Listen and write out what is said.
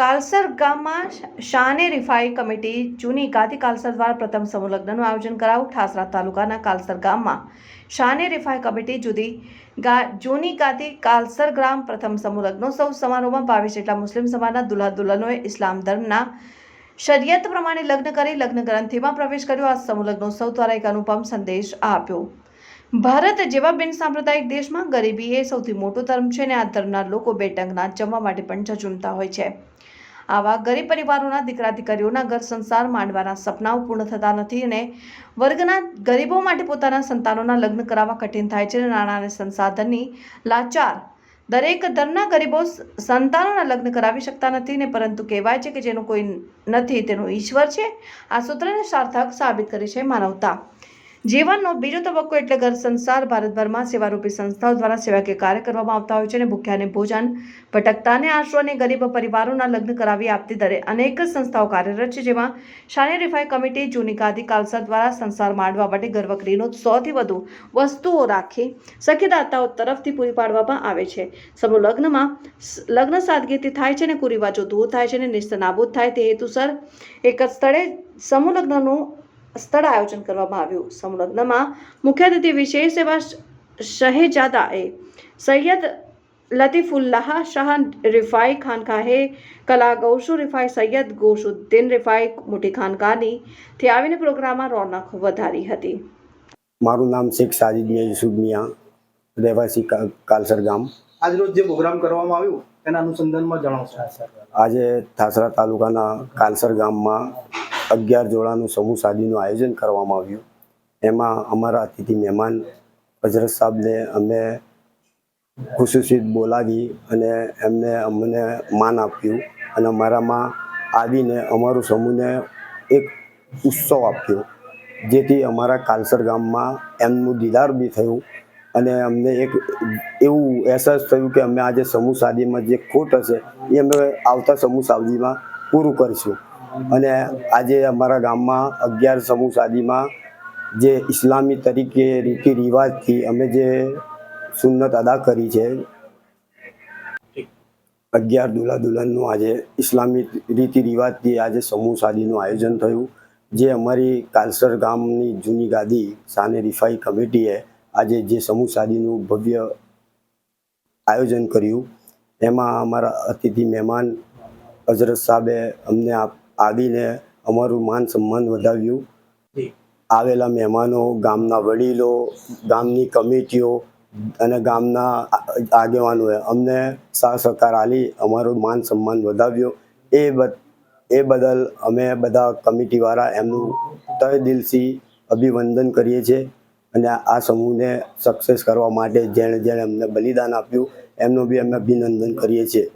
કાલસર ગામમાં શાને રિફાઈ કમિટી જૂની ગાદી કાલસર દ્વારા પ્રથમ સમૂહ લગ્નનું આયોજન કરાયું. ઠાસરા તાલુકાના કાલસર ગામમાં શાને રિફાઈ કમિટી જુદી જૂની ગાદી કાલસર ગ્રામ પ્રથમ સમૂહ લગ્નોત્સવ સમારોહમાં બાવીસ જેટલા મુસ્લિમ સમાજના દુલ્હા દુલ્હનોએ ઇસ્લામ ધર્મના શરિયત પ્રમાણે લગ્ન કરી લગ્ન ગ્રંથિમાં પ્રવેશ કર્યો. આ સમૂહ લગ્નોત્સવ દ્વારા એક અનુપમ સંદેશ આપ્યો. ભારત જેવા બિન સાંપ્રદાયિક દેશમાં ગરીબી એ સૌથી મોટો ધર્મ છે અને આ ધર્મના લોકો બે ટંકના જમવા માટે પણ ઝઝૂમતા હોય છે. આવા ગરીબ પરિવારોના દીકરા દીકરીઓના ઘર સંસાર માંડવાના સપનાઓ પૂર્ણ થતા નથી અને વર્ગના ગરીબો માટે પોતાના સંતાનોના લગ્ન કરાવવા કઠિન થાય છે નાણાં અને સંસાધનની લાચાર દરેક ધર્મના ગરીબો સંતાનોના લગ્ન કરાવી શકતા નથી ને પરંતુ કહેવાય છે કે જેનું કોઈ નથી તેનું ઈશ્વર છે. આ સૂત્રને સાર્થક સાબિત કરી છે માનવતા. જીવનનો બીજો તબક્કો એટલે ઘર સંસાર, ભારતભરમાં સેવારૂપી સંસ્થાઓ દ્વારા સેવાકીય કાર્ય કરવામાં આવતા હોય છે અને ભૂખ્યાને ભોજન ભટકતાને આશરો અને ગરીબ પરિવારોના લગ્ન કરાવી આપતી દરે અનેક સંસ્થાઓ કાર્યરત છે, જેમાં શાની રિફાઈ કમિટી, જૂની ગાદી કાલસર દ્વારા સંસાર માંડવા માટે ગર્ભગૃહનો સૌથી વધુ વસ્તુઓ રાખી સખીદાતાઓ તરફથી પૂરી પાડવામાં આવે છે. સમૂહ લગ્નમાં લગ્ન સાદગીથી થાય છે અને કુરિવાજો દૂર થાય છે અને નિસ્ત નાબૂદ થાય તે હેતુસર એક જ સ્થળે સમૂહ લગ્નનું સ્થળ આયોજન કરવામાં આવ્યું. સમૂહ લગ્નમાં મુખ્ય અતિથિ વિશેષ એવા શહેજાદાએ સૈયદ લતીફુલ્લાહ શાહ રિફાઈ ખાનકાહે કલા ગૌશુ રિફાઈ સૈયદ ગોશુદ્દીન રિફાઈ મોટી ખાનકાની થી આવીને પ્રોગ્રામમાં રોનક વધારી હતી. મારું નામ શેખ સાજિદ મિયા યુસુફ મિયા રહેવાસી કાલસર ગામ. આજરોજ જે પ્રોગ્રામ કરવામાં આવ્યું એના અનુસંધાનમાં જણાવશો. આજે થાસરા તાલુકાના કાલસર ગામમાં અગિયાર જોડાનું સમૂહ સાદીનું આયોજન કરવામાં આવ્યું. એમાં અમારા અતિથિ મહેમાન હજરત સાહેબને અમે ખુશીસીત બોલાવી અને એમને અમને માન આપ્યું અને અમારામાં આવીને અમારું સમૂહને એક ઉત્સવ આપ્યો, જેથી અમારા કાલસર ગામમાં એમનું દીદાર બી થયું અને અમને એક એવું અહેસાસ થયું કે અમે આજે સમૂહ સાદીમાં જે ખોટ હશે એ અમે આવતા સમૂહ સાદીમાં પૂરું કરીશું. અને આજે અમારા ગામમાં અગિયાર સમૂહ શાદીમાં જે ઇસ્લામી તરીકે રીતિ રિવાજથી અમે જે સુન્નત અદા કરી છે, અગિયાર દુલ્હા દુલ્હનનું આજે ઇસ્લામી રીતિ રિવાજથી આજે સમૂહ શાદીનું આયોજન થયું. જે અમારી કાલસર ગામની જૂની ગાદી સાને રિફાઈ કમિટીએ આજે જે સમૂહ શાદીનું ભવ્ય આયોજન કર્યું. એમાં અમારા અતિથિ મહેમાન હજરત સાહેબે અમને આપ- આવીને અમારું માન સન્માન વધાવ્યું. આવેલા મહેમાનો ગામના વડીલો ગામની કમિટીઓ અને ગામના આગેવાનોએ અમને સાથ સહકાર આલી અમારું માન સન્માન વધાવ્યો. એ એ બદલ અમે બધા કમિટીવાળા એમનું તય દિલથી અભિવંદન કરીએ છીએ અને આ સમૂહને સક્સેસ કરવા માટે જેણે જેણે અમને બલિદાન આપ્યું એમનું બી અમે અભિનંદન કરીએ છીએ.